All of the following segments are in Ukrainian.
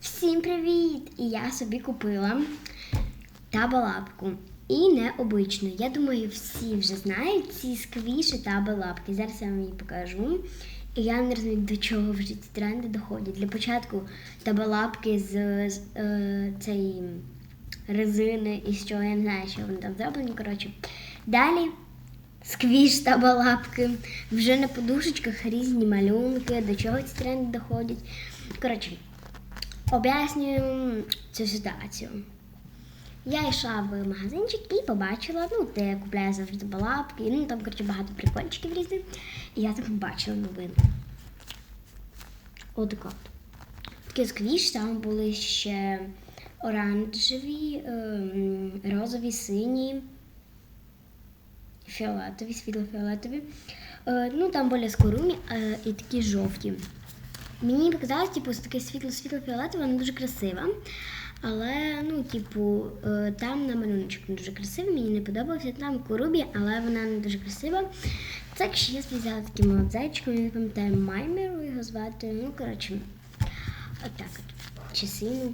Всім привіт! І я собі купила табалапку. І необичну. Я думаю, всі вже знають ці сквіші табалапки. Зараз я вам її покажу. І я не розумію, до чого вже ці тренди доходять. Для початку табалапки з, з е, цієї резини і чого я не знаю, що вони там зроблені. Коротше. Далі сквіш табалапки. Вже на подушечках різні малюнки, до чого ці тренди доходять. Коротше, об'яснюю цю ситуацію. Я йшла в магазинчик і побачила, ну, де я купляю завжди балапки, ну там, коротше, багато прикольчиків різних. І я там побачила новину. Отако. Такі сквіш, там були ще оранжеві, ем, розові, сині, фіолетові, світло-фіолетові. Е, ну, там були скорумі е, і такі жовті. Мені показалось, типу, таке світло-світло-фіолетове, вона дуже красива. Але, ну, типу, е, там на малюночок не дуже красивий, мені не подобався. Там корубі, але вона не дуже красива. Так що я взяла таким молодзайчиком, зайчиком, я не пам'ятаю Маймеру його звати. Ну, коротше, отак от. Часину.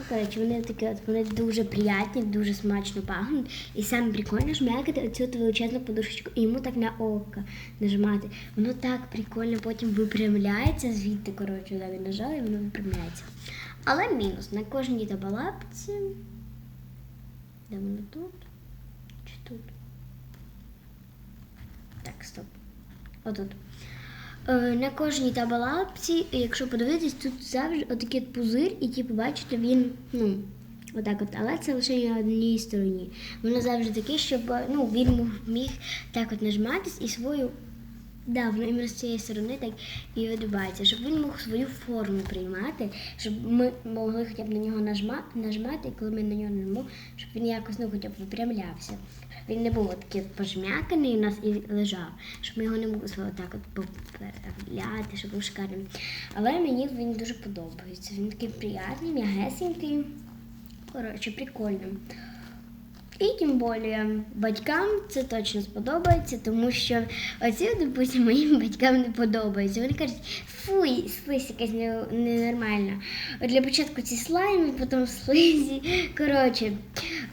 Ну, коротше, вони такі от, вони дуже приятні, дуже смачно пахнуть. І саме прикольно жмякати оцю от величезну подушечку і йому так на око нажимати. Воно так прикольно потім випрямляється звідти, коротше, да, він нажав і воно випрямляється. Але мінус на кожній табалапці. Де воно тут? Чи тут? Так, стоп. Отут. Е, на кожній табалапці, якщо подивитись, тут завжди отакий от пузир, і типу, бачите, він, ну, отак от, але це лише на одній стороні. Воно завжди таке, щоб ну, він міг так от нажиматись і свою. Да, воно з цієї сторони так і відбувається, щоб він мог свою форму приймати, щоб ми могли хоча б на нього нажма, нажмати, і коли ми на нього нажмемо, щоб він якось ну, хоча б випрямлявся. Він не був такий пожмяканий у нас і лежав, щоб ми його не могли отак от поправляти, щоб був шикарним. Але мені він дуже подобається. Він такий приятний, м'ягесенький. Коротше, прикольно. І тим більше батькам це точно сподобається, тому що оці, допустимо, моїм батькам не подобається. Вони кажуть, фуй, слизь якась ненормальна. Для початку ці слайми, потім слизі. Коротше,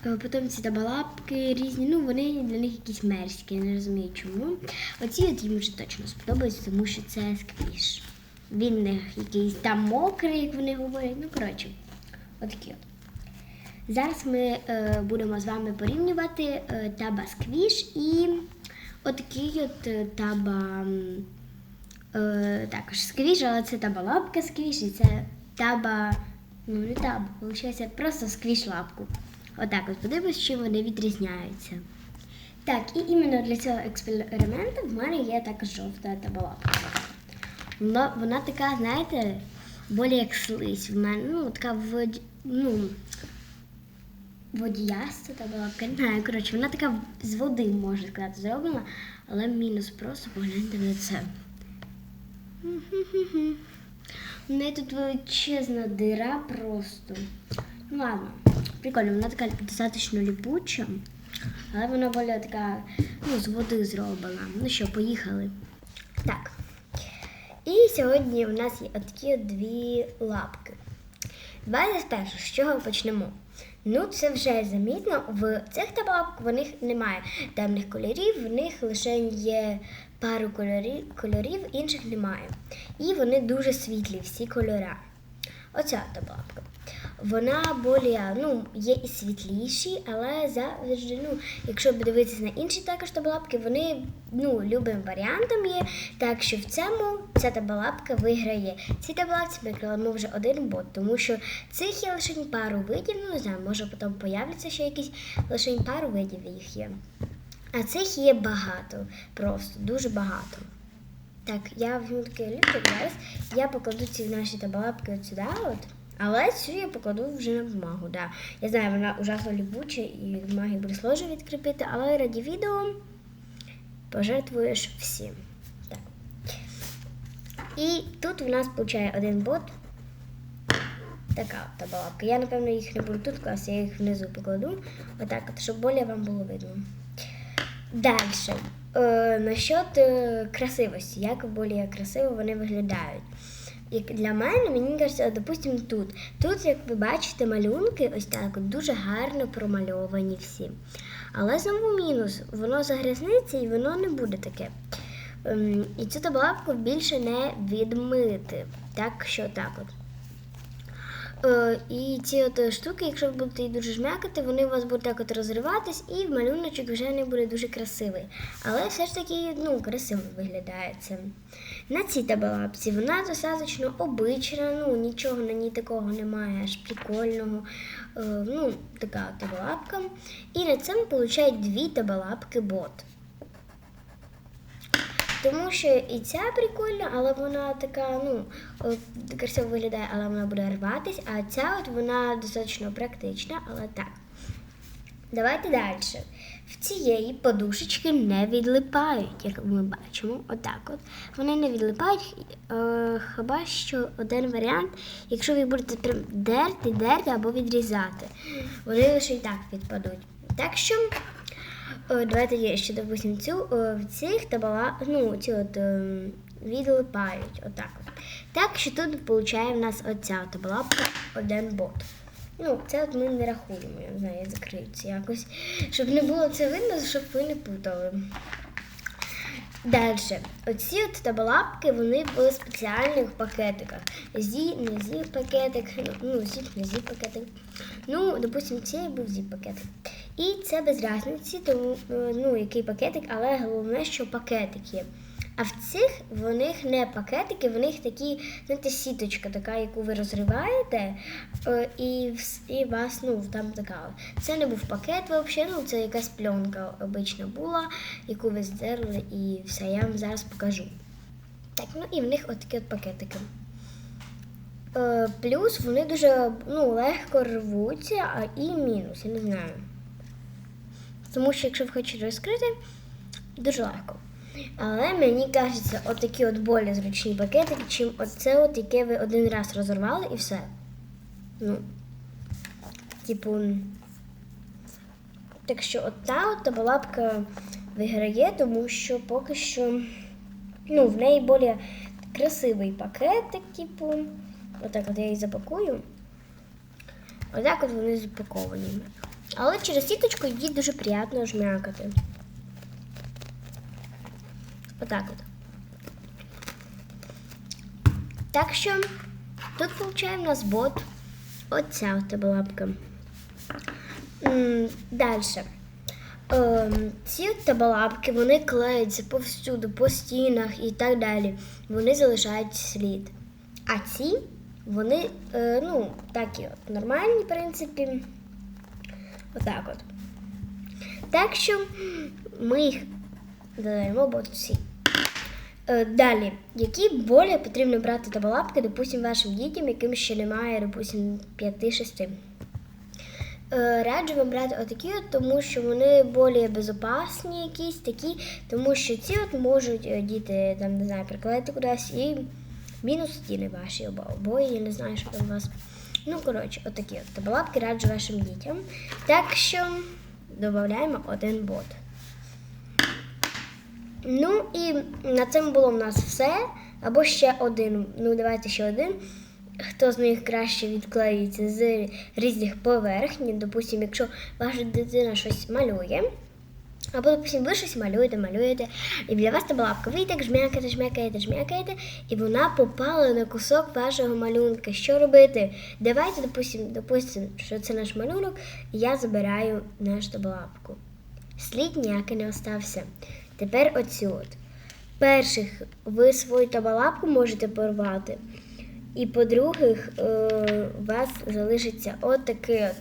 е, потім ці табалапки різні. Ну, вони для них якісь мерзкі, я не розумію чому. Оці от їм вже точно сподобаються, тому що це сквіш. Він них якийсь там мокрий, як вони говорять. Ну, коротше, отакі от. Зараз ми е, будемо з вами порівнювати е, таба сквіш і отакий от е, таба е, також сквіш, але це таба лапка сквіш і це таба, ну не таба, виходить просто сквіш лапку. Отак от подивимось, чим вони відрізняються. Так, і іменно для цього експерименту в мене є також жовта таба лапка. Вона, вона така, знаєте, болі як слизь. В мене, ну, така воді, ну, водіяста та балапка. Не коротше, вона така з води, можна сказати, зроблена, але мінус просто погляньте на це. У неї тут величезна дира просто. Ну ладно, прикольно, вона така достатньо ліпуча, але вона була така, ну, з води зроблена. Ну що, поїхали. Так. І сьогодні у нас є отакі от дві лапки. Давайте спершу, з чого почнемо? Ну, це вже замітно. В цих табаках в них немає темних кольорів, в них лише є пару кольорів, кольорів, інших немає. І вони дуже світлі, всі кольори. Оця табакка. Вона болія, ну, є і світліші, але завжди, ну, якщо подивитися на інші також табалапки, вони ну, любим варіантом є. Так що в цьому ця табалапка виграє. Ці табалапці ми кладемо вже один бот, тому що цих є лише пару видів, ну не знаю, може потім появляться ще якісь лише пару видів їх є. А цих є багато, просто дуже багато. Так, я візьму такий олівчик зараз. Я покладу ці наші табалапки от сюди, от. Але цю я покладу вже на бумагу. Да. Я знаю, вона ужасно ліпуча і бумаги буде сложно відкріпити, але раді відео пожертвуєш всім. Так. І тут у нас получає один бот. Така от табалапка. Я, напевно, їх не буду тут класти, я їх внизу покладу. Отак, от, щоб більше вам було видно. Далі. Е, насчет е, красивості, як більш красиво вони виглядають. Як для мене, мені кажеться, допустимо, тут. Тут, як ви бачите, малюнки ось так дуже гарно промальовані всі. Але знову мінус, воно загрязниться і воно не буде таке. Ем, і цю таблетку більше не відмити. Так що так от. Е, і ці от штуки, якщо ви будете їх дуже жмякати, вони у вас будуть так от розриватись, і малюночок вже не буде дуже красивий. Але все ж таки ну, красиво виглядає це. На цій табелапці вона достатньо обична, ну нічого на ній такого немає, аж прикольного. Е, ну, така от табелапка. І на цьому получають дві табелапки бот. Тому що і ця прикольна, але вона така, ну, е, красиво виглядає, але вона буде рватись, а ця от вона достатньо практична, але так. Давайте далі. В цієї подушечки не відлипають, як ми бачимо. Отак от. Вони не відлипають. Е, хіба що один варіант, якщо ви будете прям дерти, дерти або відрізати. Вони лише і так відпадуть. Так що. Е, Давайте я ще допустим цю е, в цих табала, ну, ці от е, відлипають. Отак от. Так що тут получає в нас оця табалапка один бот. Ну, це от ми не рахуємо, я не знаю, я закрию це якось. Щоб не було це видно, щоб ви не путали. Далі, оці от табалапки, вони були в спеціальних пакетиках. Зі, не зі пакетик, ну, зі, не зі пакетик. Ну, допустимо, цей був зі пакетик. І це без різниці, тому е, ну, який пакетик, але головне, що пакетик є. А в цих в них не пакетики, в них такі, знаєте, сіточка, така, яку ви розриваєте, е, і і вас ну, там така. Це не був пакет взагалі, ну це якась пленка обична була, яку ви здерли, і все, я вам зараз покажу. Так, ну і в них отакі от пакетики. Е, плюс вони дуже ну, легко рвуться, а і мінус, я не знаю. Тому що якщо ви хочете розкрити, дуже легко. Але мені кажеться, отакі от болі зручні пакетики, чим оце, от, яке ви один раз розірвали і все. Ну, типу. Так що от та от виграє, тому що поки що ну, в неї більш красивий пакетик, типу. Отак от я її запакую. Отак от вони запаковані. Але через сіточку її дуже приємно жмякати. Отак от. Так що тут получаємо у нас бот. Оця от табалапка. Далі. Ем, ці табалапки вони клеються повсюду, по стінах і так далі. Вони залишають слід. А ці, вони, е, ну, такі от нормальні, в принципі. Отак от. Так що ми їх додаємо всі. Е, Далі, які болі потрібно брати табалапки, допустим, вашим дітям, яким ще немає, допустим, 5-6. Е, Раджу вам брати отакі, от, тому що вони більш безпечні якісь такі, тому що ці от можуть е, діти там, не знаю, приклеїти кудись і мінус стіни ваші обо- обої, я не знаю, що там у вас. Ну, коротше, отакі от табалапки раджу вашим дітям. Так що додаємо один бот. Ну і на цьому було в нас все. Або ще один. Ну, давайте ще один. Хто з них краще відклеюється з різних поверхень. Допустимо, якщо ваша дитина щось малює. Або, допустим, ви щось малюєте, малюєте, і для вас таблапка. Ви так жмякаєте, жмякаєте, жмякаєте, і вона попала на кусок вашого малюнка. Що робити? Давайте, допустим, допустим, що це наш малюнок, і я забираю нашу таблапку. Слід ніякий не остався. Тепер оцю от. Перших, ви свою табалапку можете порвати. І по-других, е, у вас залишиться отакий от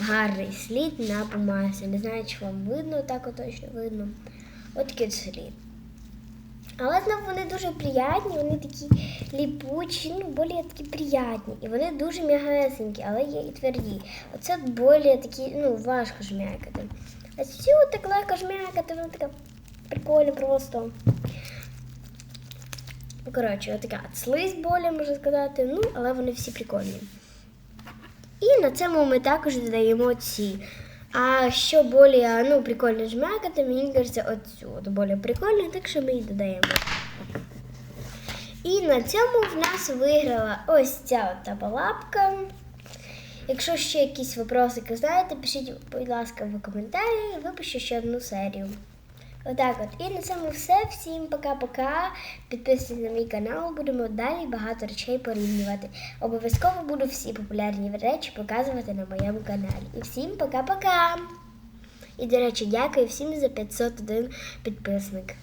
гарний слід на бумазі. Не знаю, чи вам видно, так точно видно. От слід. Але знову вони дуже приятні, вони такі ліпучі, ну, більш такі приятні. І вони дуже м'ягесенькі, але є і тверді. Оце більш такі, ну, важко жмякати. А цю так легко жмякати, вона така прикольна просто. Ну, Коротше, отака слизь боля, можна сказати, ну, але вони всі прикольні. І на цьому ми також додаємо ці. А що більш ну, прикольно жмякати, мені кажеться, оцю от більш прикольно, так що ми її додаємо. І на цьому в нас виграла ось ця от. Якщо ще якісь вопросики знаєте, пишіть, будь ласка, в коментарі, випущу ще одну серію. Отак от. І на цьому все. Всім пока-пока. Підписуйтесь на мій канал, будемо далі багато речей порівнювати. Обов'язково буду всі популярні речі показувати на моєму каналі. І всім пока-пока! І, до речі, дякую всім за 501 підписник.